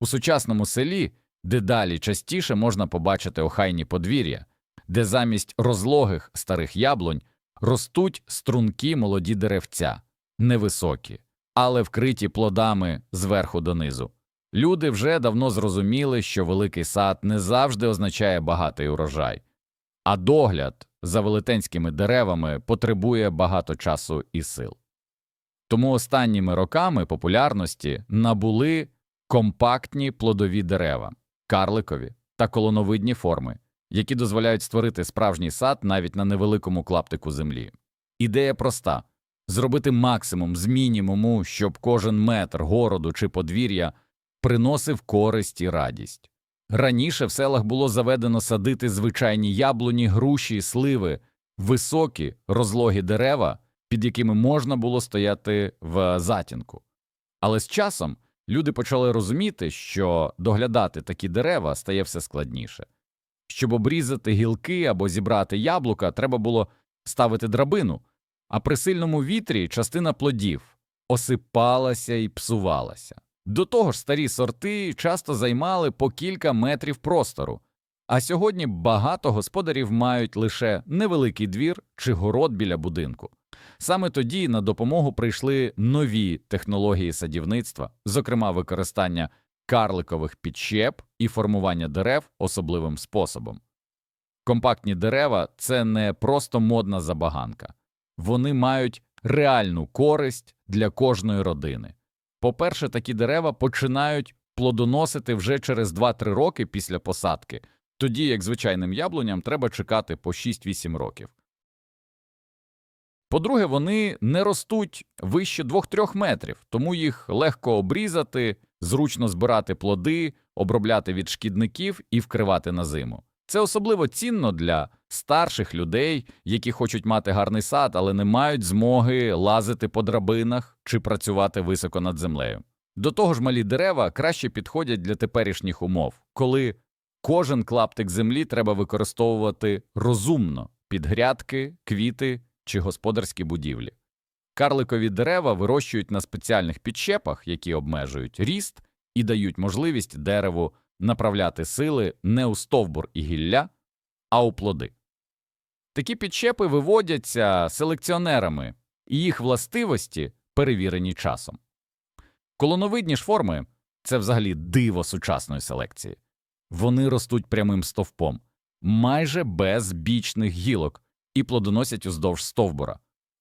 У сучасному селі дедалі частіше можна побачити охайні подвір'я, де замість розлогих старих яблунь ростуть стрункі молоді деревця, невисокі, але вкриті плодами зверху донизу. Люди вже давно зрозуміли, що великий сад не завжди означає багатий урожай, а догляд за велетенськими деревами потребує багато часу і сил. Тому останніми роками популярності набули компактні плодові дерева, карликові та колоновидні форми, які дозволяють створити справжній сад навіть на невеликому клаптику землі. Ідея проста зробити максимум з мінімуму, щоб кожен метр городу чи подвір'я приносив користь і радість. Раніше в селах було заведено садити звичайні яблуні, груші, сливи, високі розлогі дерева, під якими можна було стояти в затінку. Але з часом люди почали розуміти, що доглядати такі дерева стає все складніше. Щоб обрізати гілки або зібрати яблука, треба було ставити драбину, а при сильному вітрі частина плодів осипалася і псувалася. До того ж, старі сорти часто займали по кілька метрів простору, а сьогодні багато господарів мають лише невеликий двір чи город біля будинку. Саме тоді на допомогу прийшли нові технології садівництва, зокрема використання карликових підщеп і формування дерев особливим способом. Компактні дерева це не просто модна забаганка, вони мають реальну користь для кожної родини. По-перше, такі дерева починають плодоносити вже через 2-3 роки після посадки, тоді як звичайним яблуням треба чекати по 6-8 років. По-друге, вони не ростуть вище 2-3 метрів, тому їх легко обрізати, зручно збирати плоди, обробляти від шкідників і вкривати на зиму. Це особливо цінно для старших людей, які хочуть мати гарний сад, але не мають змоги лазити по драбинах чи працювати високо над землею. До того ж, малі дерева краще підходять для теперішніх умов, коли кожен клаптик землі треба використовувати розумно під грядки, квіти чи господарські будівлі. Карликові дерева вирощують на спеціальних підщепах, які обмежують ріст і дають можливість дереву направляти сили не у стовбур і гілля, а у плоди. Такі підщепи виводяться селекціонерами, і їх властивості перевірені часом. Колоновидні ж форми це взагалі диво сучасної селекції. Вони ростуть прямим стовпом, майже без бічних гілок, і плодоносять уздовж стовбура.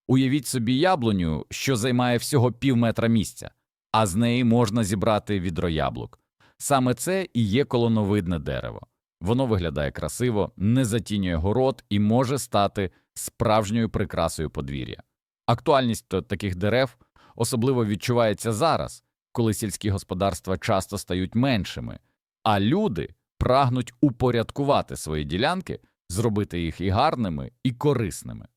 Уявіть собі яблуню, що займає всього пів метра місця, а з неї можна зібрати відро яблук. Саме це і є колоновидне дерево. Воно виглядає красиво, не затінює город і може стати справжньою прикрасою подвір'я. Актуальність таких дерев особливо відчувається зараз, коли сільські господарства часто стають меншими, а люди прагнуть упорядкувати свої ділянки, зробити їх і гарними, і корисними.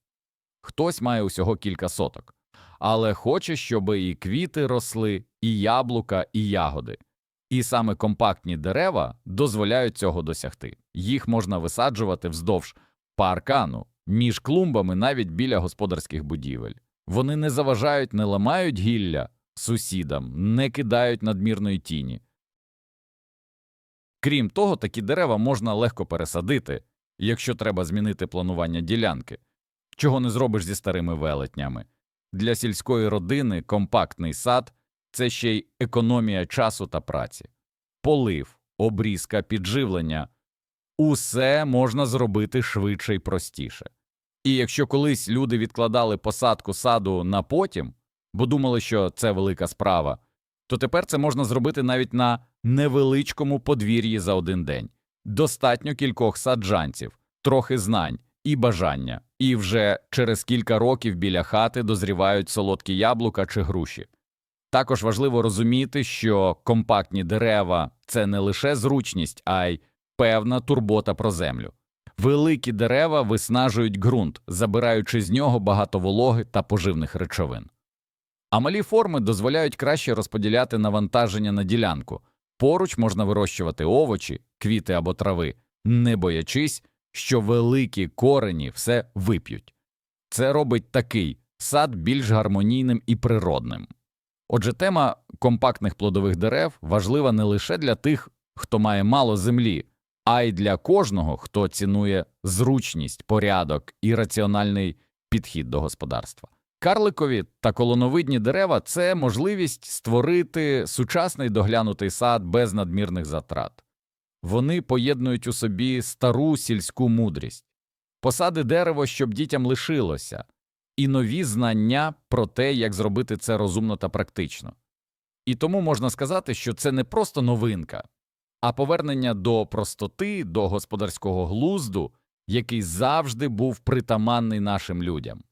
Хтось має усього кілька соток, але хоче, щоб і квіти росли, і яблука, і ягоди. І саме компактні дерева дозволяють цього досягти. Їх можна висаджувати вздовж паркану, між клумбами навіть біля господарських будівель. Вони не заважають, не ламають гілля сусідам, не кидають надмірної тіні. Крім того, такі дерева можна легко пересадити, якщо треба змінити планування ділянки, чого не зробиш зі старими велетнями. Для сільської родини компактний сад це ще й економія часу та праці, полив, обрізка, підживлення усе можна зробити швидше і простіше. І якщо колись люди відкладали посадку саду на потім, бо думали, що це велика справа, то тепер це можна зробити навіть на невеличкому подвір'ї за один день. Достатньо кількох саджанців, трохи знань і бажання, і вже через кілька років біля хати дозрівають солодкі яблука чи груші. Також важливо розуміти, що компактні дерева це не лише зручність, а й певна турбота про землю. Великі дерева виснажують ґрунт, забираючи з нього багато вологи та поживних речовин. А малі форми дозволяють краще розподіляти навантаження на ділянку. Поруч можна вирощувати овочі, квіти або трави, не боячись, що великі корені все вип'ють. Це робить такий сад більш гармонійним і природним. Отже, тема компактних плодових дерев важлива не лише для тих, хто має мало землі, а й для кожного, хто цінує зручність, порядок і раціональний підхід до господарства. Карликові та колоновидні дерева це можливість створити сучасний доглянутий сад без надмірних затрат. Вони поєднують у собі стару сільську мудрість, посади дерево, щоб дітям лишилося, і нові знання про те, як зробити це розумно та практично. І тому можна сказати, що це не просто новинка, а повернення до простоти, до господарського глузду, який завжди був притаманний нашим людям.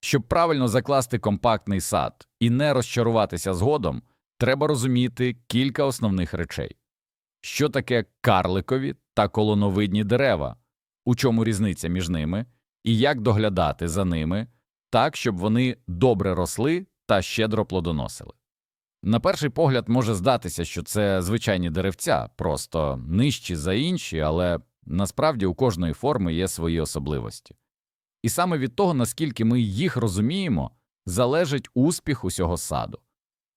Щоб правильно закласти компактний сад і не розчаруватися згодом, треба розуміти кілька основних речей. Що таке карликові та колоновидні дерева, у чому різниця між ними, і як доглядати за ними так, щоб вони добре росли та щедро плодоносили. На перший погляд може здатися, що це звичайні деревця, просто нижчі за інші, але насправді у кожної форми є свої особливості. І саме від того, наскільки ми їх розуміємо, залежить успіх усього саду.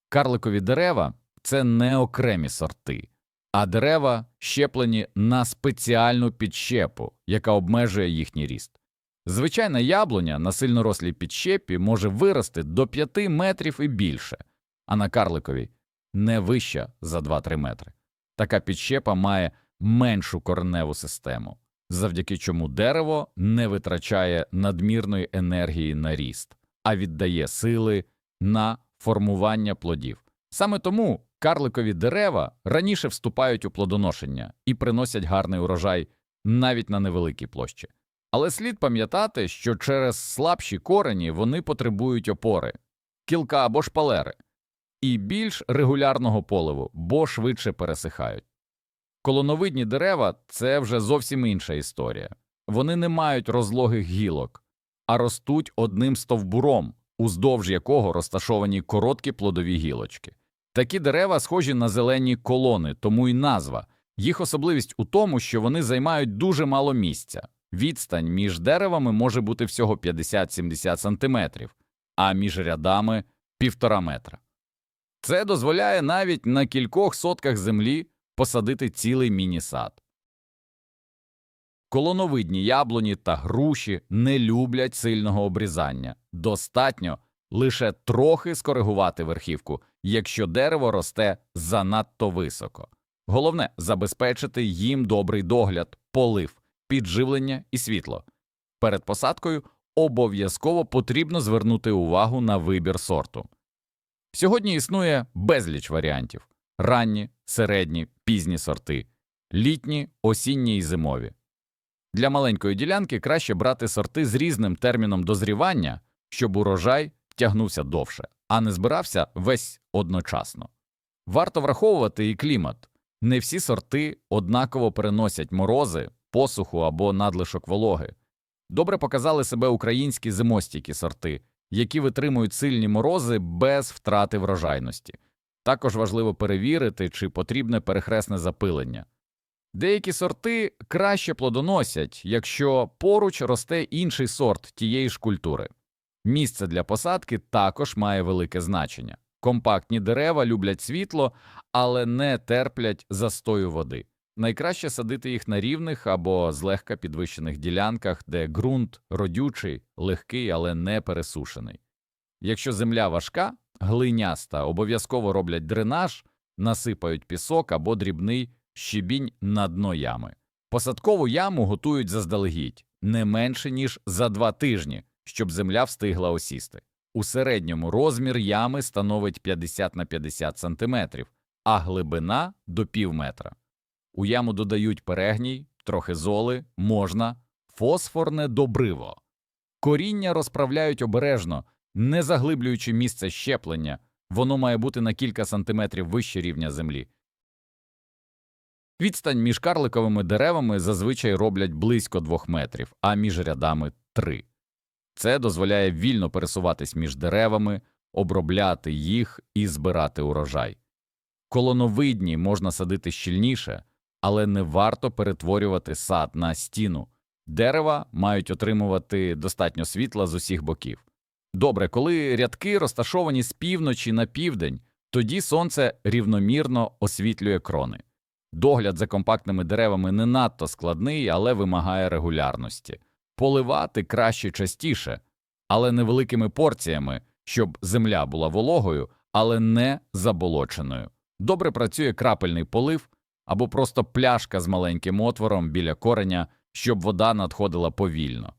Карликові дерева це не окремі сорти, а дерева щеплені на спеціальну підщепу, яка обмежує їхній ріст. Звичайна яблуня на сильнорослій підщепі може вирости до 5 метрів і більше, а на карликовій не вища за 2-3 метри. Така підщепа має меншу кореневу систему, завдяки чому дерево не витрачає надмірної енергії на ріст, а віддає сили на формування плодів. Саме тому карликові дерева раніше вступають у плодоношення і приносять гарний урожай навіть на невеликій площі. Але слід пам'ятати, що через слабші корені вони потребують опори, кілка або шпалери, і більш регулярного поливу, бо швидше пересихають. Колоновидні дерева це вже зовсім інша історія. Вони не мають розлогих гілок, а ростуть одним стовбуром, уздовж якого розташовані короткі плодові гілочки. Такі дерева схожі на зелені колони, тому й назва. Їх особливість у тому, що вони займають дуже мало місця. Відстань між деревами може бути всього 50-70 см, а між рядами півтора метра. Це дозволяє навіть на кількох сотках землі посадити цілий міні-сад. Колоновидні яблуні та груші не люблять сильного обрізання. Достатньо лише трохи скоригувати верхівку, якщо дерево росте занадто високо. Головне забезпечити їм добрий догляд, полив, підживлення і світло. Перед посадкою обов'язково потрібно звернути увагу на вибір сорту. Сьогодні існує безліч варіантів ранні, середні, пізні сорти, літні, осінні і зимові. Для маленької ділянки краще брати сорти з різним терміном дозрівання, щоб урожай тягнувся довше, а не збирався весь одночасно. Варто враховувати і клімат. Не всі сорти однаково переносять морози, посуху або надлишок вологи. Добре показали себе українські зимостійкі сорти, які витримують сильні морози без втрати врожайності. Також важливо перевірити, чи потрібне перехресне запилення. Деякі сорти краще плодоносять, якщо поруч росте інший сорт тієї ж культури. Місце для посадки також має велике значення. Компактні дерева люблять світло, але не терплять застою води. Найкраще садити їх на рівних або злегка підвищених ділянках, де ґрунт родючий, легкий, але не пересушений. Якщо земля важка, глиняста, обов'язково роблять дренаж, насипають пісок або дрібний щебінь на дно ями. Посадкову яму готують заздалегідь не менше ніж за два тижні, щоб земля встигла осісти. У середньому розмір ями становить 50 на 50 см, а глибина до пів метра. У яму додають перегній, трохи золи, можна, фосфорне добриво. Коріння розправляють обережно, не заглиблюючи місце щеплення, воно має бути на кілька сантиметрів вище рівня землі. Відстань між карликовими деревами зазвичай роблять близько двох метрів, а між рядами три. Це дозволяє вільно пересуватись між деревами, обробляти їх і збирати урожай. Колоновидні можна садити щільніше, але не варто перетворювати сад на стіну. Дерева мають отримувати достатньо світла з усіх боків. Добре, коли рядки розташовані з півночі на південь, тоді сонце рівномірно освітлює крони. Догляд за компактними деревами не надто складний, але вимагає регулярності. Поливати краще частіше, але невеликими порціями, щоб земля була вологою, але не заболоченою. Добре працює крапельний полив або просто пляшка з маленьким отвором біля кореня, щоб вода надходила повільно.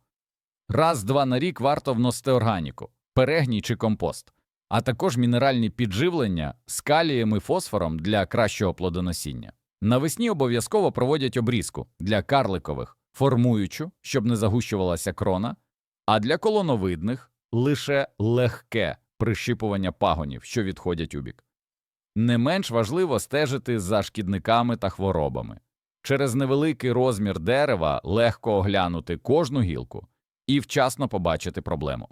Раз-два на рік варто вносити органіку, перегній чи компост, а також мінеральні підживлення з калієм і фосфором для кращого плодоносіння. Навесні обов'язково проводять обрізку для карликових, формуючу, щоб не загущувалася крона, а для колоновидних лише легке прищипування пагонів, що відходять у бік. Не менш важливо стежити за шкідниками та хворобами. Через невеликий розмір дерева легко оглянути кожну гілку і вчасно побачити проблему.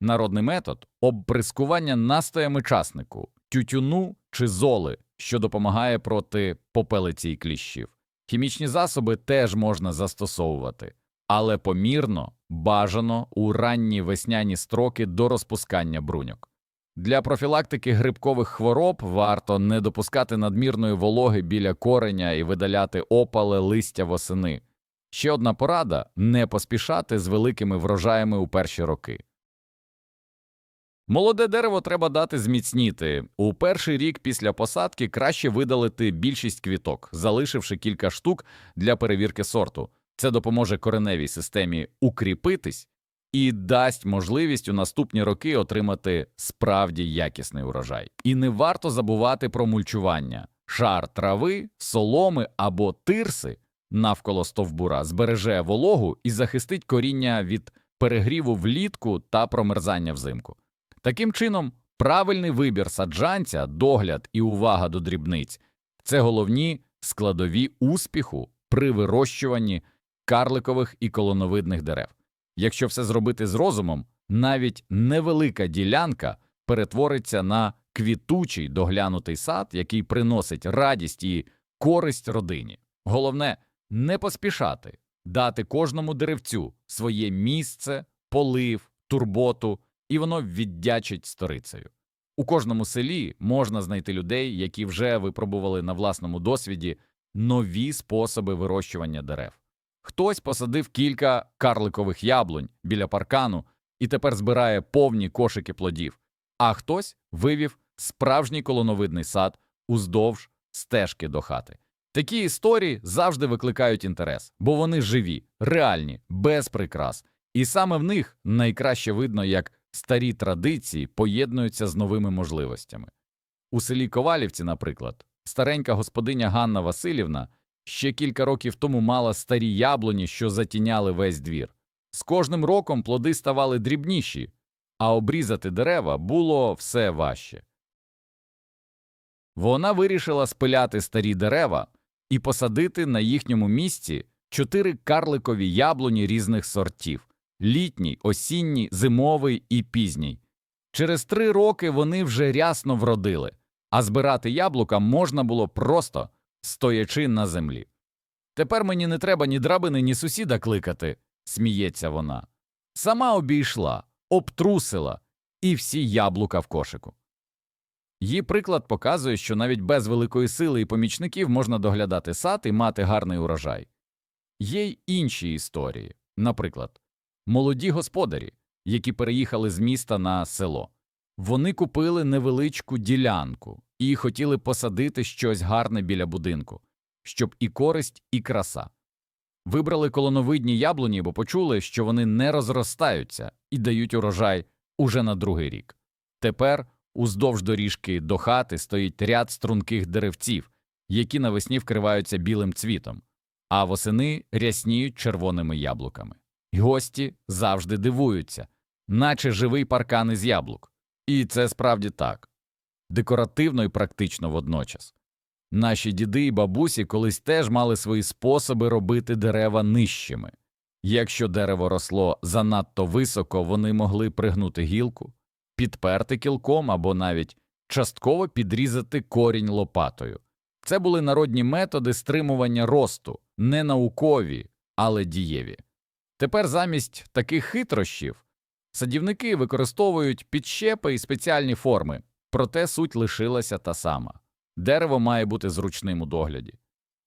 Народний метод обприскування настоями часнику, тютюну чи золи, що допомагає проти попелиці і кліщів. Хімічні засоби теж можна застосовувати, але помірно, бажано у ранні весняні строки до розпускання бруньок. Для профілактики грибкових хвороб варто не допускати надмірної вологи біля кореня і видаляти опале листя восени. Ще одна порада не поспішати з великими врожаями у перші роки. Молоде дерево треба дати зміцніти. У перший рік після посадки краще видалити більшість квіток, залишивши кілька штук для перевірки сорту. Це допоможе кореневій системі укріпитись і дасть можливість у наступні роки отримати справді якісний урожай. І не варто забувати про мульчування. Шар трави, соломи або тирси навколо стовбура збереже вологу і захистить коріння від перегріву влітку та промерзання взимку. Таким чином, правильний вибір саджанця, догляд і увага до дрібниць це головні складові успіху при вирощуванні карликових і колоновидних дерев. Якщо все зробити з розумом, навіть невелика ділянка перетвориться на квітучий доглянутий сад, який приносить радість і користь родині. Головне не поспішати, дати кожному деревцю своє місце, полив, турботу, і воно віддячить сторицею. У кожному селі можна знайти людей, які вже випробували на власному досвіді нові способи вирощування дерев. Хтось посадив кілька карликових яблунь біля паркану і тепер збирає повні кошики плодів, а хтось вивів справжній колоновидний сад уздовж стежки до хати. Такі історії завжди викликають інтерес, бо вони живі, реальні, без прикрас, і саме в них найкраще видно, як старі традиції поєднуються з новими можливостями. У селі Ковалівці, наприклад, старенька господиня Ганна Васильівна ще кілька років тому мала старі яблуні, що затіняли весь двір. З кожним роком плоди ставали дрібніші, а обрізати дерева було все важче. Вона вирішила спиляти старі дерева і посадити на їхньому місці чотири карликові яблуні різних сортів літній, осінній, зимовий і пізній. Через три роки вони вже рясно вродили, а збирати яблука можна було просто стоячи на землі. Тепер мені не треба ні драбини, ні сусіда кликати, сміється вона. Сама обійшла, обтрусила і всі яблука в кошику. Її приклад показує, що навіть без великої сили і помічників можна доглядати сад і мати гарний урожай. Є й інші історії, наприклад, молоді господарі, які переїхали з міста на село. Вони купили невеличку ділянку і хотіли посадити щось гарне біля будинку, щоб і користь, і краса. Вибрали колоновидні яблуні, бо почули, що вони не розростаються і дають урожай уже на другий рік. Тепер уздовж доріжки до хати стоїть ряд струнких деревців, які навесні вкриваються білим цвітом, а восени рясніють червоними яблуками. Гості завжди дивуються, наче живий паркан із яблук. І це справді так декоративно і практично водночас. Наші діди і бабусі колись теж мали свої способи робити дерева нижчими. Якщо дерево росло занадто високо, вони могли пригнути гілку, підперти кілком або навіть частково підрізати корінь лопатою. Це були народні методи стримування росту, не наукові, але дієві. Тепер замість таких хитрощів Садівники використовують підщепи і спеціальні форми, проте суть лишилася та сама. Дерево має бути зручним у догляді.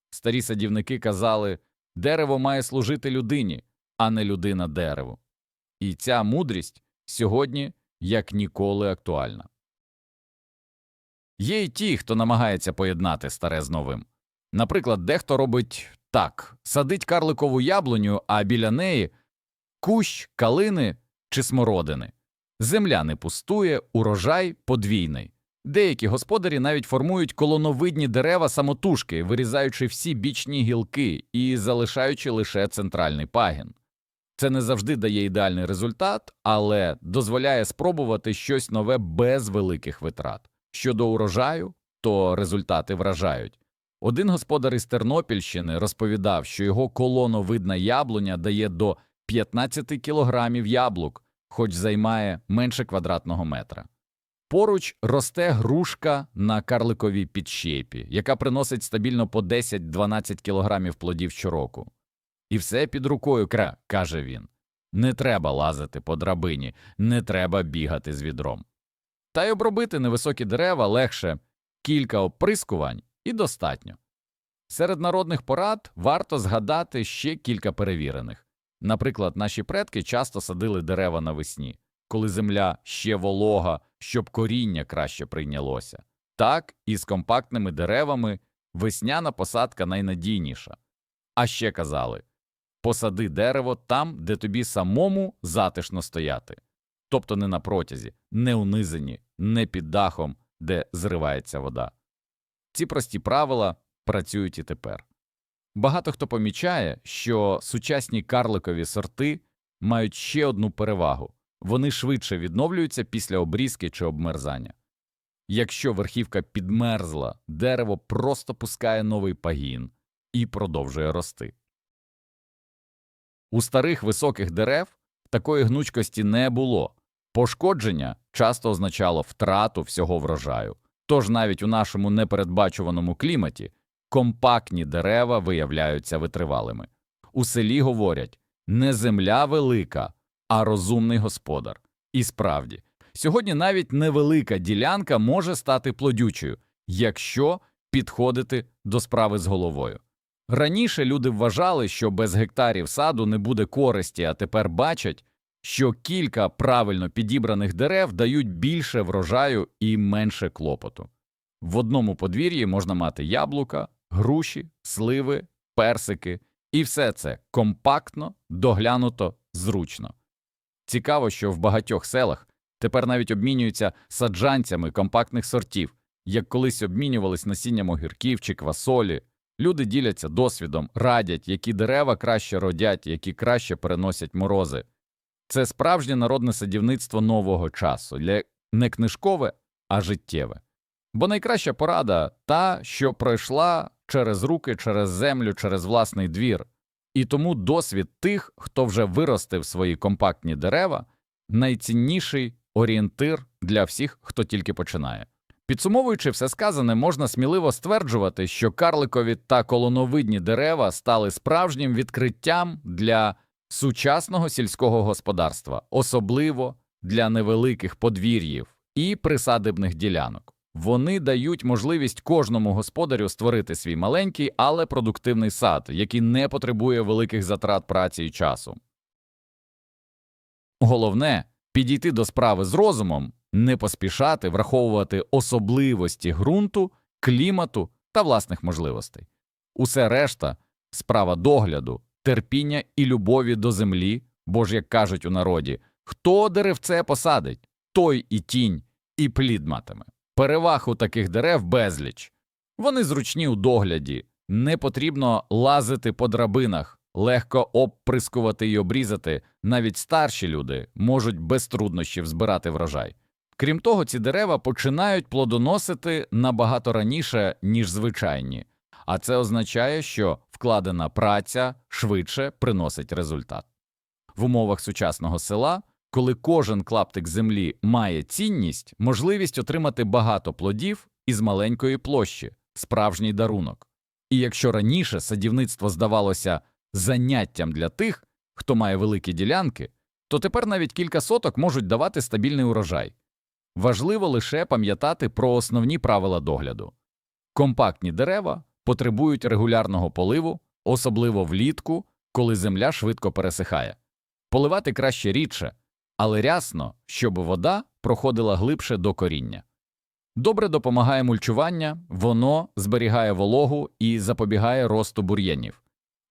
Старі садівники казали, дерево має служити людині, а не людина дереву. І ця мудрість сьогодні як ніколи актуальна. Є й ті, хто намагається поєднати старе з новим. Наприклад, дехто робить так: садить карликову яблуню, а біля неї кущ, калини чи смородини. Земля не пустує, урожай подвійний. Деякі господарі навіть формують колоновидні дерева самотужки, вирізаючи всі бічні гілки і залишаючи лише центральний пагін. Це не завжди дає ідеальний результат, але дозволяє спробувати щось нове без великих витрат. Щодо урожаю, то результати вражають. Один господар із Тернопільщини розповідав, що його колоновидна яблуня дає до 15 кілограмів яблук, хоч займає менше квадратного метра. Поруч росте грушка на карликовій підщепі, яка приносить стабільно по 10-12 кілограмів плодів щороку. І все під рукою кра, каже він. Не треба лазити по драбині, не треба бігати з відром. Та й обробити невисокі дерева легше кілька оприскувань і достатньо. Серед народних порад варто згадати ще кілька перевірених. Наприклад, наші предки часто садили дерева навесні, коли земля ще волога, щоб коріння краще прийнялося. Так і з компактними деревами весняна посадка найнадійніша. А ще казали посади дерево там, де тобі самому затишно стояти, тобто не на протязі, не унизені, не під дахом, де зривається вода. Ці прості правила працюють і тепер. Багато хто помічає, що сучасні карликові сорти мають ще одну перевагу вони швидше відновлюються після обрізки чи обмерзання. Якщо верхівка підмерзла, дерево просто пускає новий пагін і продовжує рости. У старих високих дерев такої гнучкості не було. Пошкодження часто означало втрату всього врожаю. Тож навіть у нашому непередбачуваному кліматі компактні дерева виявляються витривалими. У селі говорять не земля велика, а розумний господар. І справді, сьогодні навіть невелика ділянка може стати плодючою, якщо підходити до справи з головою. Раніше люди вважали, що без гектарів саду не буде користі, а тепер бачать, що кілька правильно підібраних дерев дають більше врожаю і менше клопоту. В одному подвір'ї можна мати яблука, груші, сливи, персики, і все це компактно, доглянуто, зручно. Цікаво, що в багатьох селах тепер навіть обмінюються саджанцями компактних сортів, як колись обмінювались насінням огірків чи квасолі. Люди діляться досвідом, радять, які дерева краще родять, які краще переносять морози. Це справжнє народне садівництво нового часу, для не книжкове, а життєве. Бо найкраща порада та, що пройшла через руки, через землю, через власний двір. І тому досвід тих, хто вже виростив свої компактні дерева, найцінніший орієнтир для всіх, хто тільки починає. Підсумовуючи все сказане, можна сміливо стверджувати, що карликові та колоновидні дерева стали справжнім відкриттям для сучасного сільського господарства, особливо для невеликих подвір'їв і присадибних ділянок. Вони дають можливість кожному господарю створити свій маленький, але продуктивний сад, який не потребує великих затрат праці і часу. Головне підійти до справи з розумом, не поспішати враховувати особливості ґрунту, клімату та власних можливостей. Усе решта справа догляду, терпіння і любові до землі, бо ж, як кажуть у народі, хто деревце посадить, той і тінь, і плід матиме. Переваг у таких дерев безліч. Вони зручні у догляді, не потрібно лазити по драбинах, легко обприскувати і обрізати. Навіть старші люди можуть без труднощів збирати врожай. Крім того, ці дерева починають плодоносити набагато раніше, ніж звичайні, а це означає, що вкладена праця швидше приносить результат. В умовах сучасного села коли кожен клаптик землі має цінність, можливість отримати багато плодів із маленької площі, справжній дарунок. І якщо раніше садівництво здавалося заняттям для тих, хто має великі ділянки, то тепер навіть кілька соток можуть давати стабільний урожай. Важливо лише пам'ятати про основні правила догляду. Компактні дерева потребують регулярного поливу, особливо влітку, коли земля швидко пересихає. Поливати краще рідше, але рясно, щоб вода проходила глибше до коріння. Добре допомагає мульчування, воно зберігає вологу і запобігає росту бур'янів.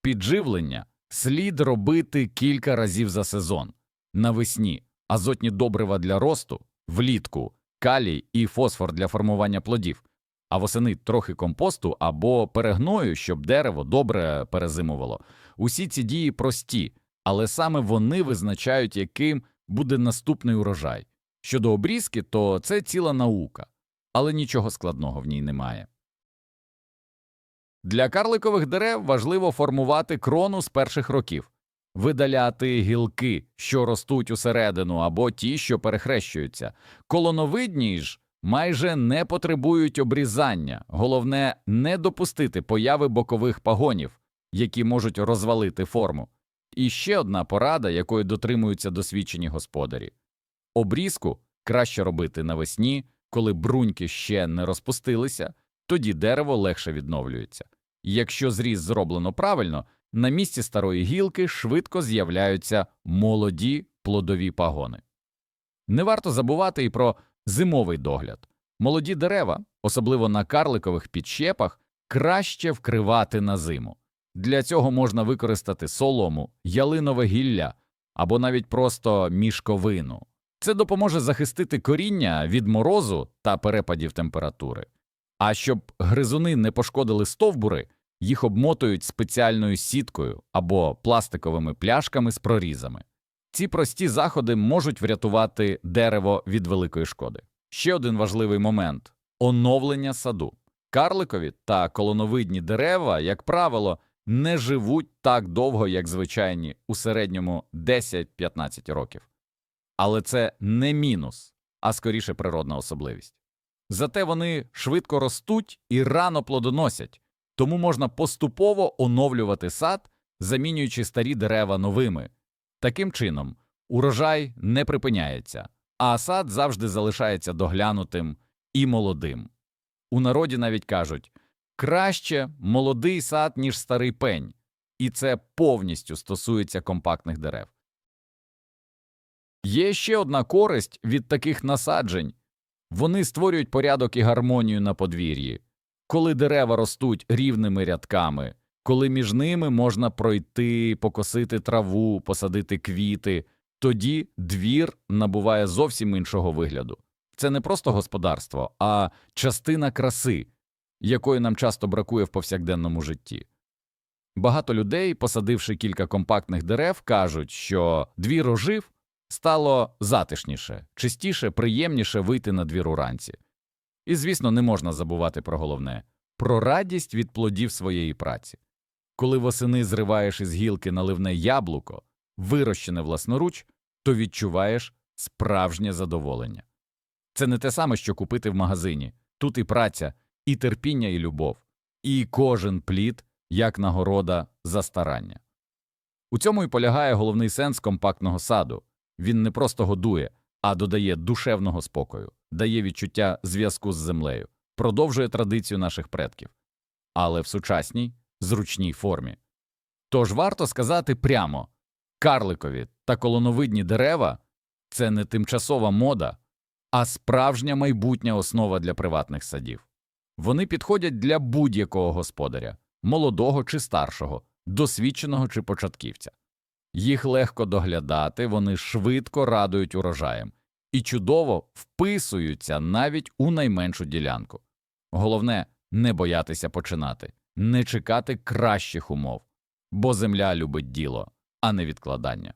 Підживлення слід робити кілька разів за сезон. Навесні азотні добрива для росту, влітку калій і фосфор для формування плодів, а восени трохи компосту або перегною, щоб дерево добре перезимувало. Усі ці дії прості, але саме вони визначають, яким буде наступний урожай. Щодо обрізки, то це ціла наука, але нічого складного в ній немає. Для карликових дерев важливо формувати крону з перших років, видаляти гілки, що ростуть усередину, або ті, що перехрещуються. Колоновидні ж майже не потребують обрізання, головне не допустити появи бокових пагонів, які можуть розвалити форму. І ще одна порада, якої дотримуються досвідчені господарі. Обрізку краще робити навесні, коли бруньки ще не розпустилися, тоді дерево легше відновлюється. Якщо зріз зроблено правильно, на місці старої гілки швидко з'являються молоді плодові пагони. Не варто забувати і про зимовий догляд. Молоді дерева, особливо на карликових підщепах, краще вкривати на зиму. Для цього можна використати солому, ялинове гілля або навіть просто мішковину. Це допоможе захистити коріння від морозу та перепадів температури. А щоб гризуни не пошкодили стовбури, їх обмотують спеціальною сіткою або пластиковими пляшками з прорізами. Ці прості заходи можуть врятувати дерево від великої шкоди. Ще один важливий момент оновлення саду. Карликові та колоновидні дерева, як правило, не живуть так довго, як звичайні, у середньому 10-15 років. Але це не мінус, а скоріше природна особливість. Зате вони швидко ростуть і рано плодоносять, тому можна поступово оновлювати сад, замінюючи старі дерева новими. Таким чином, урожай не припиняється, а сад завжди залишається доглянутим і молодим. У народі навіть кажуть краще молодий сад, ніж старий пень, і це повністю стосується компактних дерев. Є ще одна користь від таких насаджень вони створюють порядок і гармонію на подвір'ї, коли дерева ростуть рівними рядками, коли між ними можна пройти, покосити траву, посадити квіти, тоді двір набуває зовсім іншого вигляду. Це не просто господарство, а частина краси, якої нам часто бракує в повсякденному житті. Багато людей, посадивши кілька компактних дерев, кажуть, що двір ожив, стало затишніше, чистіше, приємніше вийти на двір уранці. І, звісно, не можна забувати про головне про радість від плодів своєї праці. Коли восени зриваєш із гілки наливне яблуко, вирощене власноруч, то відчуваєш справжнє задоволення. Це не те саме, що купити в магазині. Тут і праця, і терпіння, і любов, і кожен плід як нагорода за старання. У цьому і полягає головний сенс компактного саду він не просто годує, а додає душевного спокою, дає відчуття зв'язку з землею, продовжує традицію наших предків, але в сучасній, зручній формі. Тож варто сказати прямо карликові та колоновидні дерева це не тимчасова мода, а справжня майбутня основа для приватних садів. Вони підходять для будь-якого господаря, молодого чи старшого, досвідченого чи початківця. Їх легко доглядати, вони швидко радують урожаєм і чудово вписуються навіть у найменшу ділянку. Головне не боятися починати, не чекати кращих умов, бо земля любить діло, а не відкладання.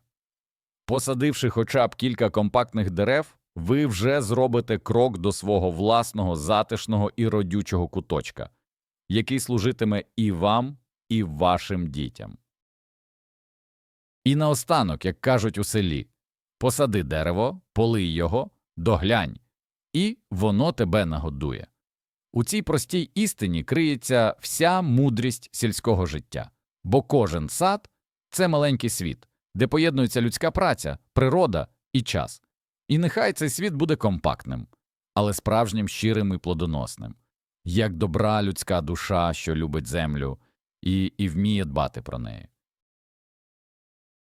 Посадивши хоча б кілька компактних дерев, ви вже зробите крок до свого власного затишного і родючого куточка, який служитиме і вам, і вашим дітям. І наостанок, як кажуть у селі, посади дерево, полий його, доглянь, і воно тебе нагодує. У цій простій істині криється вся мудрість сільського життя, бо кожен сад це маленький світ, де поєднується людська праця, природа і час. І нехай цей світ буде компактним, але справжнім щирим і плодоносним, як добра людська душа, що любить землю і, і вміє дбати про неї.